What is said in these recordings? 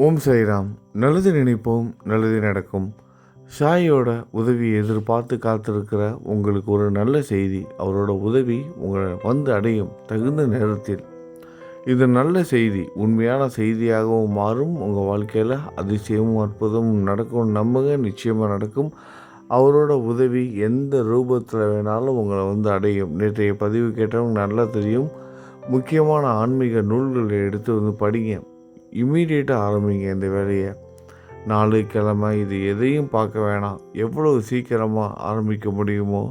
ஓம் சாய்ராம் நல்லது நினைப்போம் நல்லது நடக்கும். சாயோட உதவியை எதிர்பார்த்து காத்திருக்கிற உங்களுக்கு ஒரு நல்ல செய்தி. அவரோட உதவி உங்களை வந்து அடையும் தகுந்த நேரத்தில். இது நல்ல செய்தி. உண்மையான செய்தியாகவும் மாறும். உங்கள் வாழ்க்கையில் அதிசயமும் அற்புதமும் நடக்கும். நம்புங்க நிச்சயமாக நடக்கும். அவரோட உதவி எந்த ரூபத்தில் வேணாலும் உங்களை வந்து அடையும். நேற்றைய பதிவு கேட்டவங்க நல்லா தெரியும். முக்கியமான ஆன்மீக நூல்களை எடுத்து வந்து படிங்க. இம்மீடியட்டாக ஆரம்பிங்க இந்த வேலையை. நாலு கிழமை இது எதையும் பார்க்க வேணாம். எவ்வளவு சீக்கிரமாக ஆரம்பிக்க முடியுமோ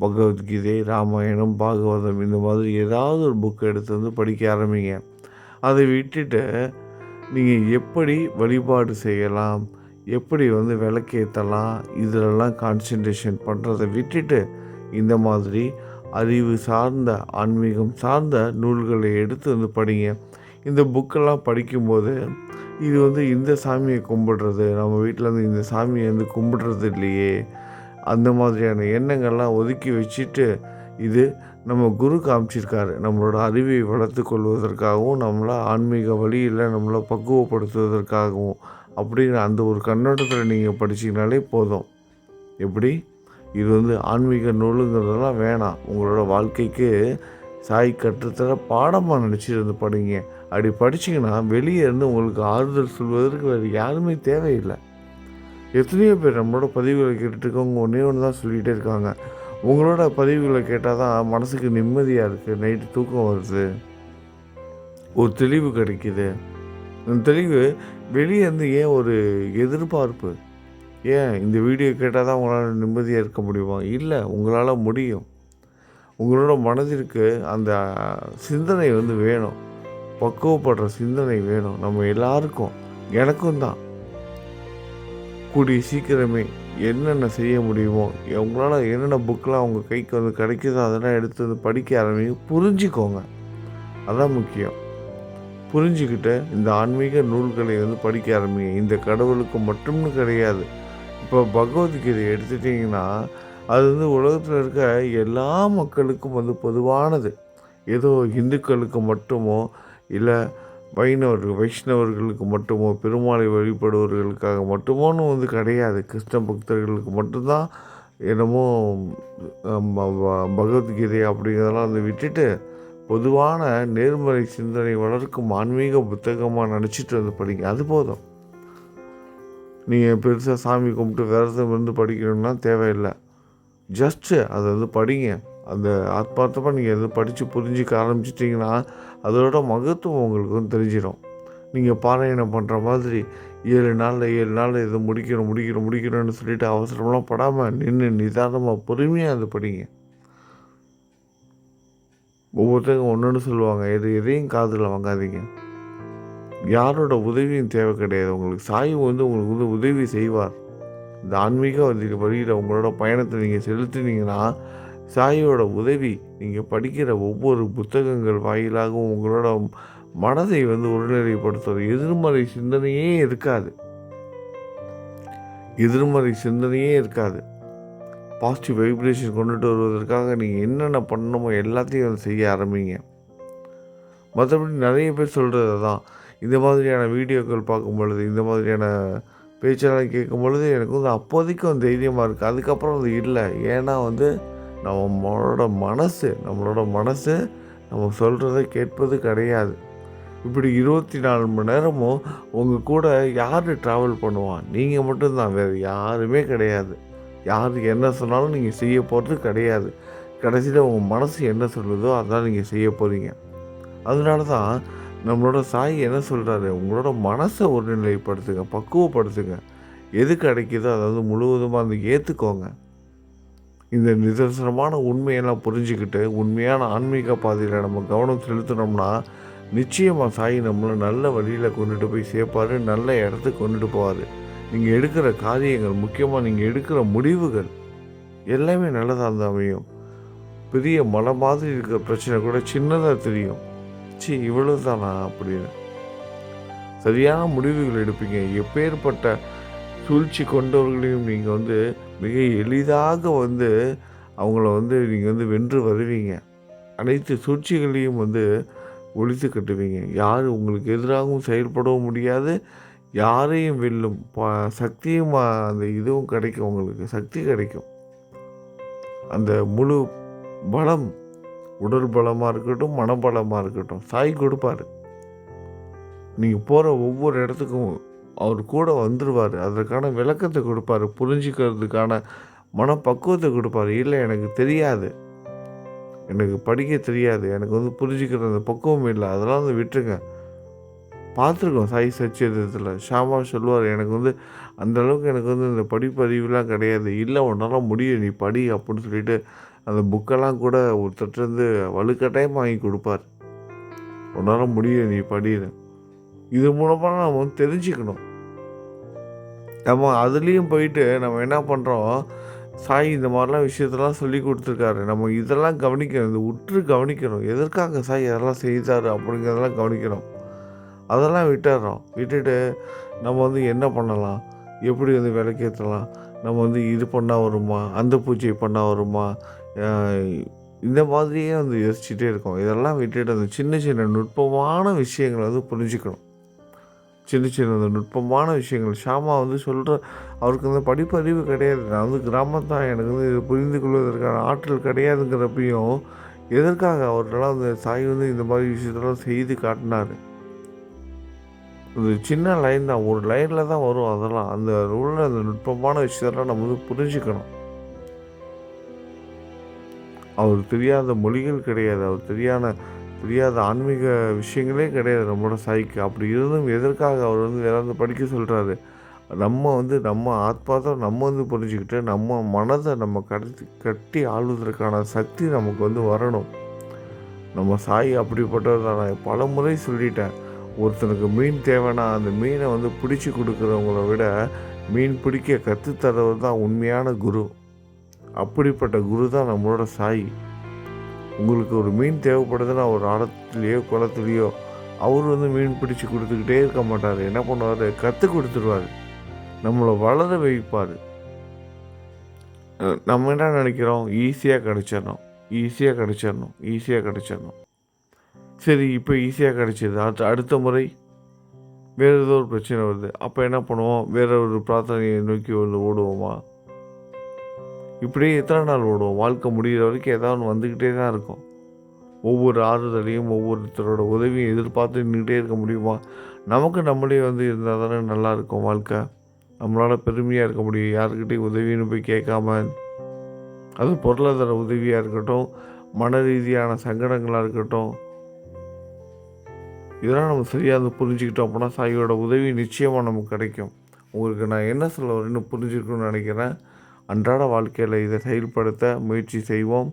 பகவத்கீதை ராமாயணம் பாகவதம் இந்த மாதிரி ஏதாவது ஒரு புக் எடுத்து வந்து படிக்க ஆரம்பிங்க. அதை விட்டுட்டு நீங்கள் எப்படி வழிபாடு செய்யலாம் எப்படி வந்து விளக்கேற்றலாம் இதிலெல்லாம் கான்சன்ட்ரேஷன் பண்ணுறதை விட்டுட்டு இந்த மாதிரி அறிவு சார்ந்த ஆன்மீகம் சார்ந்த நூல்களை எடுத்து வந்து படிங்க. இந்த புக்கெல்லாம் படிக்கும்போது இது வந்து இந்த சாமியை கும்பிடுறது நம்ம வீட்டில் வந்து இந்த சாமியை வந்து கும்பிடுறது இல்லையே. அந்த மாதிரியான எண்ணங்கள்லாம் ஒதுக்கி வச்சுட்டு இது நம்ம குரு காமிச்சிருக்காரு. நம்மளோட அறிவை வளர்த்து கொள்வதற்காகவும் நம்மளை ஆன்மீக வழியில் நம்மளை பக்குவப்படுத்துவதற்காகவும் அப்படின்னு அந்த ஒரு கண்ணோட்டத்தில் நீங்கள் படிச்சிங்கனாலே போதும். எப்படி? இது வந்து ஆன்மீக நூலுங்கிறதெல்லாம் வேணாம். உங்களோட வாழ்க்கைக்கு சாய் கற்றுத்தர பாடமாக நினச்சிட்டு இருந்து படிங்க. அப்படி படிச்சிங்கன்னா வெளியே இருந்து உங்களுக்கு ஆறுதல் சொல்வதற்கு வேறு யாருமே தேவையில்லை. எத்தனையோ பேர் நம்மளோட பதிவுகளை கேட்டுருக்கவங்க ஒன்றே ஒன்று தான் சொல்லிகிட்டே இருக்காங்க. உங்களோட பதிவுகளை கேட்டால் தான் மனசுக்கு நிம்மதியாக இருக்குது நைட்டு தூக்கம் வருது ஒரு தெளிவு கிடைக்கிது. அந்த தெளிவு வெளியே இருந்து ஏன் ஒரு எதிர்பார்ப்பு? ஏன் இந்த வீடியோ கேட்டால் தான் உங்களால் நிம்மதியாக இருக்க முடியுமா? இல்லை உங்களால் முடியும். உங்களோட மனதிற்கு அந்த சிந்தனை வந்து வேணும். பக்குவப்படுற சிந்தனை வேணும். நம்ம எல்லாருக்கும் எனக்கும் தான். கூடிய சீக்கிரமே என்னென்ன செய்ய முடியுமோ உங்களால் என்னென்ன புக்கெலாம் உங்கள் கைக்கு வந்து கிடைக்குதோ அதெல்லாம் எடுத்து வந்து படிக்க ஆரம்பிங்க. புரிஞ்சுக்கோங்க. அதான் முக்கியம். புரிஞ்சுக்கிட்டு இந்த ஆன்மீக நூல்களை வந்து படிக்க ஆரம்பிங்க. இந்த கடவுளுக்கு மட்டும்னு கிடையாது. இப்போ பகவத்கீதை எடுத்துட்டிங்கன்னா அது வந்து உலகத்தில் இருக்க எல்லா மக்களுக்கும் வந்து பொதுவானது. ஏதோ இந்துக்களுக்கு மட்டுமோ இல்லை வைணவர்கள் வைஷ்ணவர்களுக்கு மட்டுமோ பெருமாளை வழிபடுவர்களுக்காக மட்டுமோன்னு வந்து கிடையாது. கிருஷ்ண பக்தர்களுக்கு மட்டும்தான் என்னமோ பகவத்கீதை அப்படிங்கிறதெல்லாம் வந்து விட்டுட்டு பொதுவான நேர்மறை சிந்தனை வளர்க்கும் ஆன்மீக புத்தகமாக நினச்சிட்டு வந்து படிங்க. அது போதும். நீங்கள் பெருசாக சாமி கும்பிட்டு விரதம் இருந்து படிக்கணும்னா தேவையில்லை. ஜஸ்ட்டு அதை வந்து படிங்க. அந்த ஆத்மார்த்தமாக நீங்கள் எது படித்து புரிஞ்சிக்க ஆரம்பிச்சிட்டிங்கன்னா அதோட மகத்துவம் உங்களுக்கு தெரிஞ்சிடும். நீங்கள் பாராயணம் பண்ணுற மாதிரி ஏழு நாளில் ஏழு நாளில் இதை முடிக்கணும் முடிக்கணும் முடிக்கணும்னு சொல்லிட்டு அவசரம்லாம் படாமல் நின்று நிதானமாக பொறுமையாக அதை படிங்க. ஒவ்வொருத்தங்க ஒன்றுன்னு சொல்லுவாங்க. எது எதையும் காதில் வாங்காதீங்க. யாரோட உதவியும் தேவை கிடையாது. உங்களுக்கு சாய் வந்து உங்களுக்கு வந்து உதவி செய்வார். இந்த ஆன்மீக வழியில் உங்களோட பயணத்தை நீங்கள் செலுத்தினீங்கன்னா சாயோட உதவி நீங்கள் படிக்கிற ஒவ்வொரு புத்தகங்கள் வாயிலாகவும் உங்களோட மனதை வந்து ஒருநிலைப்படுத்துவது எதிர்மறை சிந்தனையே இருக்காது. எதிர்மறை சிந்தனையே இருக்காது. பாசிட்டிவ் வைப்ரேஷன் கொண்டுட்டு வருவதற்காக நீங்கள் என்னென்ன பண்ணணுமோ எல்லாத்தையும் செய்ய ஆரம்பிங்க. மற்றபடி நிறைய பேர் சொல்கிறது தான் இந்த மாதிரியான வீடியோக்கள் பார்க்கும் பொழுது இந்த மாதிரியான பேச்செல்லாம் கேட்கும் பொழுது எனக்கு வந்து அப்போதைக்கும் தைரியமாக இருக்குது அதுக்கப்புறம் அது இல்லை. ஏன்னா வந்து நம்மளோட மனசு நம்மளோட மனசு நம்ம சொல்கிறத கேட்பது கிடையாது. இப்படி இருபத்தி நாலு மணி நேரமும் உங்கள் கூட யார் ட்ராவல் பண்ணுவான் நீங்கள் மட்டும்தான் வேறு யாருமே கிடையாது. யார் என்ன சொன்னாலும் நீங்கள் செய்ய போகிறது கிடையாது. கடைசியில் உங்கள் மனசு என்ன சொல்லுதோ அதான் நீங்கள் செய்ய போகிறீங்க அதனால தான் நம்மளோட சாய் என்ன சொல்கிறாரு உங்களோட மனசை ஒருநிலைப்படுத்துங்க பக்குவப்படுத்துங்க. எது கிடைக்குதோ அதாவது முழுவதுமாக அந்த ஏற்றுக்கோங்க இந்த நிதர்சனமான உண்மையெல்லாம் புரிஞ்சுக்கிட்டு உண்மையான ஆன்மீக பாதையில் நம்ம கவனம் செலுத்தினோம்னா நிச்சயமாக சாய் நம்மளை நல்ல வழியில் கொண்டுட்டு போய் சேர்ப்பார் நல்ல இடத்துக்கு கொண்டுட்டு போவார். நீங்கள் எடுக்கிற காரியங்கள் முக்கியமாக நீங்கள் எடுக்கிற முடிவுகள் எல்லாமே நல்லதாக இருந்தால் அமையும். பெரிய மலை மாதிரி இருக்கிற பிரச்சனை கூட சின்னதாக தெரியும். சி இவ்வளவு தானா அப்படின்னு. சரியான முடிவுகள் எடுப்பீங்க. எப்பேற்பட்ட சூழ்ச்சி கொண்டவர்களையும் நீங்கள் வந்து மிக எளிதாக வந்து அவங்கள வந்து நீங்கள் வந்து வென்று வருவீங்க. அனைத்து சூழ்ச்சிகளையும் வந்து ஒழித்து கட்டுவீங்க. யார் உங்களுக்கு எதிராகவும் செயல்படவும் முடியாது. யாரையும் வெல்லும் ப சக்தியும் அந்த இதுவும் கிடைக்கும் உங்களுக்கு. சக்தி கிடைக்கும். அந்த முழு பலம் உடல் பலமாக இருக்கட்டும் மனபலமாக இருக்கட்டும். சாய் கொடுப்பார். நீங்கள் போகிற ஒவ்வொரு இடத்துக்கும் அவர் கூட வந்துடுவார் அதற்கான விளக்கத்தை கொடுப்பாரு. புரிஞ்சுக்கிறதுக்கான மனப்பக்குவத்தை கொடுப்பாரு. இல்லை எனக்கு தெரியாது. எனக்கு படிக்க தெரியாது. எனக்கு வந்து புரிஞ்சுக்கிற அந்த பக்குவம் இல்லை. அதெல்லாம் வந்து விட்டுருங்க. பார்த்துருக்கோம். சாய் சச்சியத்தில் ஷாமா சொல்லுவார் எனக்கு வந்து அந்த அளவுக்கு எனக்கு வந்து இந்த படிப்பறிவுலாம் கிடையாது. இல்லை உன்னால் முடியும். நீ படி அப்படின்னு சொல்லிட்டு அந்த புக்கெல்லாம் கூட ஒருத்தட்டு வந்து வலுக்கட்டாயம் வாங்கி கொடுப்பார். உன்னால் முடியும். நீ படின்னு. இது மூலமாக நம்ம வந்து தெரிஞ்சுக்கணும். நம்ம அதுலேயும் போயிட்டு நம்ம என்ன பண்ணுறோம் சாய் இந்த மாதிரிலாம் விஷயத்தெல்லாம் சொல்லி கொடுத்துருக்காரு. நம்ம இதெல்லாம் கவனிக்கணும். இந்த உற்று கவனிக்கணும். எதற்காக சாய் அதெல்லாம் செய்தார் அப்படிங்கிறதெல்லாம் கவனிக்கணும். அதெல்லாம் விட்டுடுறோம் விட்டுட்டு நம்ம வந்து என்ன பண்ணலாம்? எப்படி வந்து விளக்கேற்றலாம்? நம்ம வந்து இது பண்ணால் வருமா? அந்த பூஜை பண்ணால் வருமா? இந்த மாதிரியே வந்து யோசிச்சுட்டே இருக்கோம். இதெல்லாம் விட்டுட்டு அந்த சின்ன சின்ன நுட்பமான விஷயங்களை வந்து புரிஞ்சுக்கணும். சின்ன சின்ன அந்த நுட்பமான விஷயங்கள். ஷாமா வந்து சொல்கிற அவருக்கு அந்த படிப்பறிவு கிடையாது. நான் வந்து கிராமத்தான் எனக்கு வந்து இதை புரிந்து கொள்வதற்கான ஆற்றல் கிடையாதுங்கிறப்பையும் எதற்காக அவர்களெல்லாம் அந்த சாய் வந்து இந்த மாதிரி விஷயத்தெல்லாம் செய்து காட்டினார்? இது சின்ன லைன் தான். ஒரு லைனில் தான் வரும் அதெல்லாம். அந்த உள்ள அந்த நுட்பமான விஷயத்தெல்லாம் நம்ம வந்து புரிஞ்சுக்கணும். அவர் தெரியாத மொழிகள் கிடையாது. அவர் தெரியாத புரியாத ஆன்மீக விஷயங்களே கிடையாது நம்மளோட சாய்க்கு. அப்படி இருந்தும் எதற்காக அவர் வந்து வேறாவது படிக்க சொல்கிறாரு நம்ம வந்து நம்ம ஆத்மாவை நம்ம வந்து புரிஞ்சுக்கிட்டு நம்ம மனதை நம்ம கடத்தி கட்டி ஆளுவதற்கான சக்தி நமக்கு வந்து வரணும். நம்ம சாய் அப்படிப்பட்டவர் தான். நான் பல முறை சொல்லிட்டேன். ஒருத்தனுக்கு மீன் தேவைன்னா அந்த மீனை வந்து பிடிச்சி கொடுக்குறவங்கள விட மீன் பிடிக்க கற்றுத்தரவர் தான் உண்மையான குரு. அப்படிப்பட்ட குரு தான் நம்மளோட சாய். உங்களுக்கு ஒரு மீன் தேவைப்படுதுன்னா ஒரு ஆழத்துலேயோ குளத்துலேயோ அவர் வந்து மீன் பிடிச்சி கொடுத்துக்கிட்டே இருக்க மாட்டார். என்ன பண்ணுவார்? கற்றுக் கொடுத்துருவார். நம்மளை வளர வைப்பார். நம்ம என்ன நினைக்கிறோம்? ஈஸியாக கிடச்சிடணும். ஈஸியாக கிடச்சிடணும். ஈஸியாக கிடச்சிடணும். சரி இப்போ ஈஸியாக கிடச்சிது. அடுத்த அடுத்த முறை வேறு ஏதோ ஒரு பிரச்சனை வருது. அப்போ என்ன பண்ணுவோம்? வேற ஒரு பிரார்த்தனையை நோக்கி வந்து ஓடுவோமா? இப்படியே எத்தனை நாள் ஓடுவோம்? வாழ்க்கை முடிகிற வரைக்கும் ஏதாவது ஒன்று வந்துக்கிட்டே தான் இருக்கும். ஒவ்வொரு ஆறுதலையும் ஒவ்வொருத்தரோட உதவியும் எதிர்பார்த்து நின்றுட்டே இருக்க முடியுமா? நமக்கு நம்மளே வந்து இருந்தால் தானே நல்லா இருக்கும் வாழ்க்கை. நம்மளால் பெருமையாக இருக்க முடியும். யாருக்கிட்டையும் உதவின்னு போய் கேட்காம. அது பொருளாதார உதவியாக இருக்கட்டும் மன ரீதியான சங்கடங்களாக இருக்கட்டும். இதெல்லாம் நம்ம சரியாக வந்து புரிஞ்சுக்கிட்டோம் அப்படின்னா சாயோட உதவி நிச்சயமாக நமக்கு கிடைக்கும். உங்களுக்கு நான் என்ன சொல்ல வரேன்னு புரிஞ்சுருக்கணும்னு நினைக்கிறேன். அன்றாட வாழ்க்கையில் இதை செயல்படுத்த முயற்சி செய்வோம்.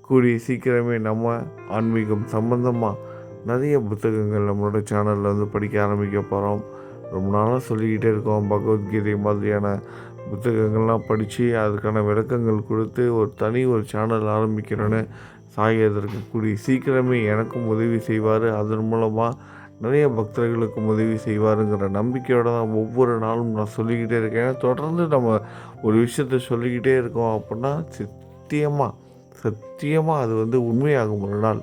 கூடிய சீக்கிரமே நம்ம ஆன்மீகம் சம்பந்தமாக நிறைய புத்தகங்கள் நம்மளோட சேனலில் வந்து படிக்க ஆரம்பிக்க போகிறோம் ரொம்ப நாளாக சொல்லிக்கிட்டே இருக்கோம். பகவத்கீதை மாதிரியான புத்தகங்கள்லாம் படித்து அதுக்கான விளக்கங்கள் கொடுத்து ஒரு தனி ஒரு சேனல் ஆரம்பிக்கிறோன்னு சாய் அதற்கு கூடிய சீக்கிரமே எனக்கும் உதவி செய்வார். அதன் மூலமாக நிறைய பக்தர்களுக்கும் உதவி செய்வாருங்கிற நம்பிக்கையோடு தான் ஒவ்வொரு நாளும் நான் சொல்லிக்கிட்டே இருக்கேன். ஏன்னா தொடர்ந்து நம்ம ஒரு விஷயத்த சொல்லிக்கிட்டே இருக்கோம் அப்படின்னா சத்தியமாக சத்தியமாக அது வந்து உண்மையாகும் ஒரு நாள்.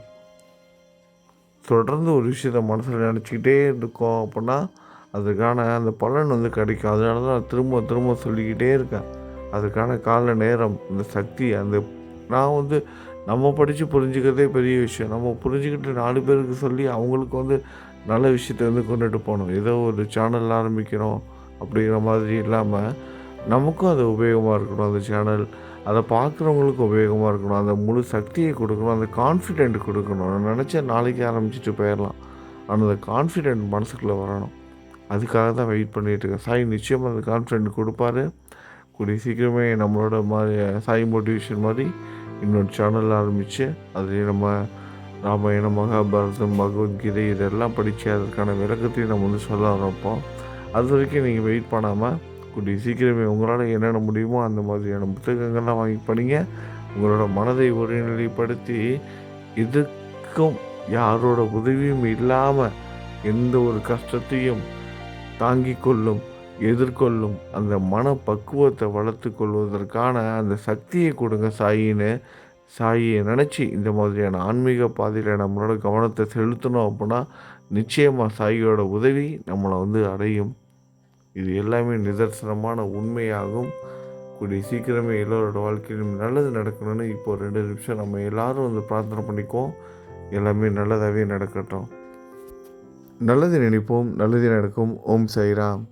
தொடர்ந்து ஒரு விஷயத்த மனசில் நினச்சிக்கிட்டே இருக்கோம் அப்படின்னா அதுக்கான அந்த பலன் வந்து கிடைக்கும். அதனால தான் நான் திரும்ப திரும்ப சொல்லிக்கிட்டே இருக்கேன். அதுக்கான கால நேரம் இந்த சக்தி அந்த நான் வந்து நம்ம படித்து புரிஞ்சுக்கிறதே பெரிய விஷயம். நம்ம புரிஞ்சுக்கிட்டு நாலு பேருக்கு சொல்லி அவங்களுக்கு வந்து நல்ல விஷயத்தை வந்து கொண்டுட்டு போகணும். ஏதோ ஒரு சேனல் ஆரம்பிக்கிறோம் அப்படிங்கிற மாதிரி இல்லாமல் நமக்கும் அது உபயோகமாக இருக்கணும். அந்த சேனல் அதை பார்க்குறவங்களுக்கு உபயோகமாக இருக்கணும். அந்த முழு சக்தியை கொடுக்கணும். அந்த கான்ஃபிடென்ட் கொடுக்கணும். நான் நினச்சேன் நாளைக்கு ஆரம்பிச்சுட்டு போயிடலாம். ஆனால் அந்த கான்ஃபிடென்ட் மனசுக்குள்ளே வரணும். அதுக்காக தான் வெயிட் பண்ணிகிட்டு இருக்கேன். சாய் நிச்சயமாக அந்த கான்ஃபிடென்ட் கொடுப்பாரு. கூடிய சீக்கிரமே நம்மளோட மாதிரி சாய் மோட்டிவேஷன் மாதிரி இன்னொரு சேனல் ஆரம்பித்து அதுலேயே நம்ம ராமாயணம் மகாபாரதம் பகவத்கீதை இதெல்லாம் படித்து அதற்கான விளக்கத்தையும் நம்ம வந்து சொல்ல ஆரம்பிப்போம் அது வரைக்கும் நீங்கள் வெயிட் பண்ணாமல் கூடிய சீக்கிரமே உங்களால் என்னென்ன முடியுமோ அந்த மாதிரியான புத்தகங்கள்லாம் வாங்கி படிங்க. உங்களோட மனதை ஒருநிலைப்படுத்தி இதுக்கும் யாரோட உதவியும் இல்லாமல் எந்த ஒரு கஷ்டத்தையும் தாங்கிக் கொள்ளும் எதிர்கொள்ளும் அந்த மன பக்குவத்தை வளர்த்து கொள்வதற்கான அந்த சக்தியை கொடுங்க சாயின்னு சாயியை நினச்சி இந்த மாதிரியான ஆன்மீக பாதையில் நம்மளோட கவனத்தை செலுத்தணும் அப்படின்னா நிச்சயமாக சாயியோட உதவி நம்மளை வந்து அடையும். இது எல்லாமே நிதர்சனமான உண்மையாகும். கூடிய சீக்கிரமே எல்லோரோட வாழ்க்கையிலும் நல்லது நடக்கணும்னு இப்போ ரெண்டு நிமிஷம் நம்ம எல்லாரும் வந்து பிரார்த்தனை பண்ணிக்குவோம். எல்லாமே நல்லதாகவே நடக்கட்டும். நல்லது நினைப்போம் நல்லது நடக்கும். ஓம் சைராம்